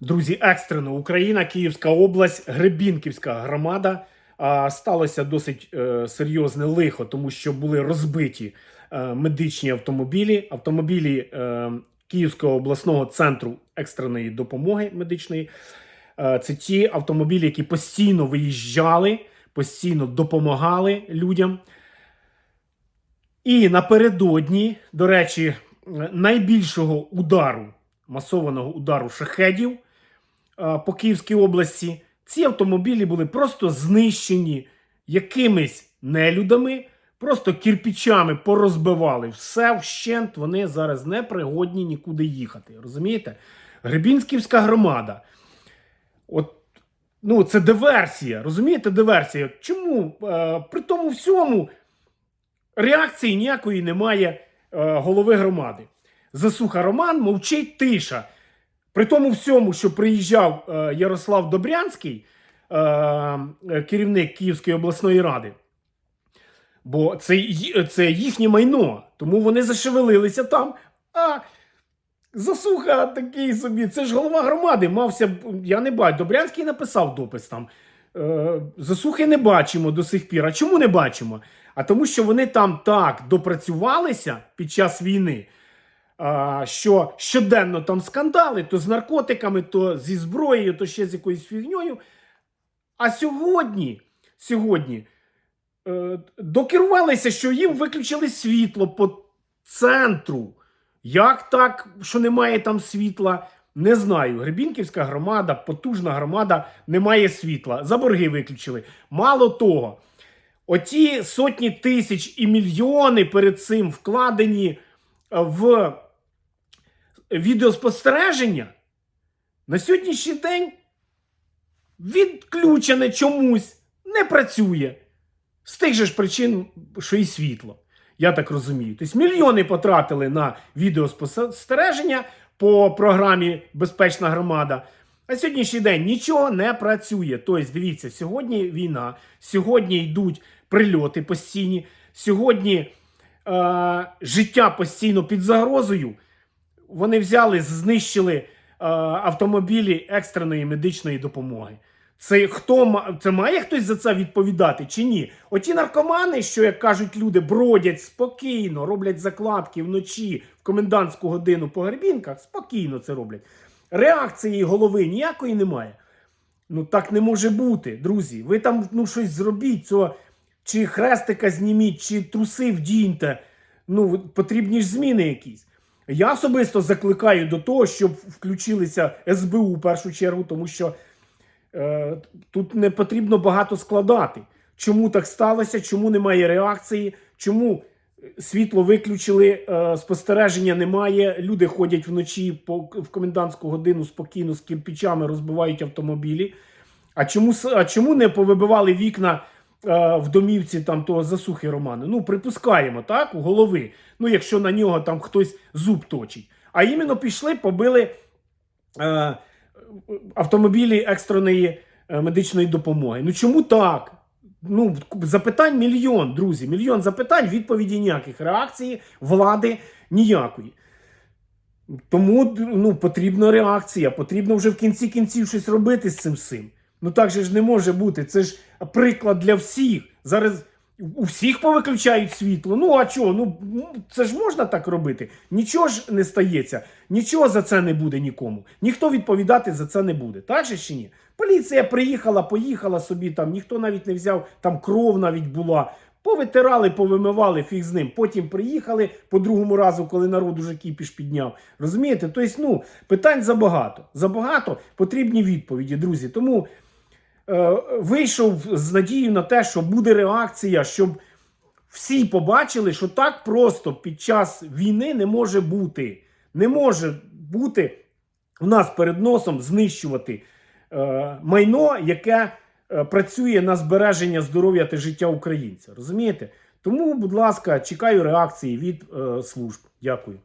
Друзі, екстрено Україна, Київська область, Гребінківська громада. Сталося досить е, серйозне лихо, тому що були розбиті е, медичні автомобілі. Автомобілі е, Київського обласного центру екстреної допомоги медичної. Це ті автомобілі, які постійно виїжджали, постійно допомагали людям. І напередодні, до речі, найбільшого удару, масованого удару шахедів по Київській області, ці автомобілі були просто знищені якимись нелюдами, просто кірпічами порозбивали все вщент. Вони зараз не пригодні нікуди їхати. Розумієте? Гребінськівська громада. От Ну, це диверсія, розумієте, диверсія. Чому е, при тому всьому реакції ніякої немає е, голови громади? Засуха Роман мовчить тиша. При тому всьому, що приїжджав е, Ярослав Добрянський, е, керівник Київської обласної ради, бо це, це їхнє майно, тому вони зашевелилися там. А Засуха такий собі, це ж голова громади. Мався, я не бачу. Добрянський написав допис там. Е, засухи не бачимо до сих пір. А чому не бачимо? А тому, що вони там так допрацювалися під час війни, що щоденно там скандали, то з наркотиками, то зі зброєю, то ще з якоюсь фігньою. А сьогодні, сьогодні е, докерувалися, що їм виключили світло по центру. Як так, що немає там світла? Не знаю. Гребінківська громада, потужна громада, немає світла. За борги виключили. Мало того, оті сотні тисяч і мільйони перед цим вкладені в відеоспостереження, на сьогоднішній день відключене чомусь, не працює. З тих же ж причин, що і світло. Я так розумію. Тобто мільйони потратили на відеоспостереження по програмі Безпечна громада. А сьогоднішній день нічого не працює. Тобто, дивіться, сьогодні війна, сьогодні йдуть прильоти постійні, сьогодні е, життя постійно під загрозою. Вони взяли, знищили е, автомобілі екстреної медичної допомоги. Це хто це має хтось за це відповідати чи ні? Оті наркомани, що як кажуть люди, бродять спокійно, роблять закладки вночі в комендантську годину по гребінках, спокійно це роблять. Реакції голови ніякої немає. Ну так не може бути, друзі. Ви там ну щось зробіть, цього, чи хрестика зніміть, чи труси вдіньте. Ну, потрібні ж зміни якісь. Я особисто закликаю до того, щоб включилися СБУ в першу чергу, тому що е, тут не потрібно багато складати. Чому так сталося? Чому немає реакції? Чому світло виключили, е, спостереження немає? Люди ходять вночі по в комендантську годину спокійно з кирпичами розбивають автомобілі. А чому, а чому не повибивали вікна е, в домівці там того засухи Романа? Ну, припускаємо, так, у голови. Ну, якщо на нього там хтось зуб точить. А іменно пішли, побили е, автомобілі екстреної е, медичної допомоги. Ну чому так? Ну, запитань мільйон, друзі. Мільйон запитань, відповіді ніяких. Реакції влади ніякої. Тому ну, потрібна реакція, потрібно вже в кінці кінців щось робити з цим всім. Ну так же ж не може бути. Це ж приклад для всіх. Зараз у всіх повиключають світло. Ну а чого? Ну це ж можна так робити. Нічого ж не стається, нічого за це не буде нікому. Ніхто відповідати за це не буде. Так же чи ні? Поліція приїхала, поїхала собі там, ніхто навіть не взяв, там кров навіть була. Повитирали, повимивали, фіг з ним. Потім приїхали по другому разу, коли народ уже кіпіш підняв. Розумієте? Тобто, ну, питань забагато. Забагато потрібні відповіді, друзі. Тому вийшов з надією на те, що буде реакція, щоб всі побачили, що так просто під час війни не може бути. Не може бути у нас перед носом знищувати е, майно, яке е, працює на збереження здоров'я та життя українця. Розумієте? Тому, будь ласка, чекаю реакції від е, служб. Дякую.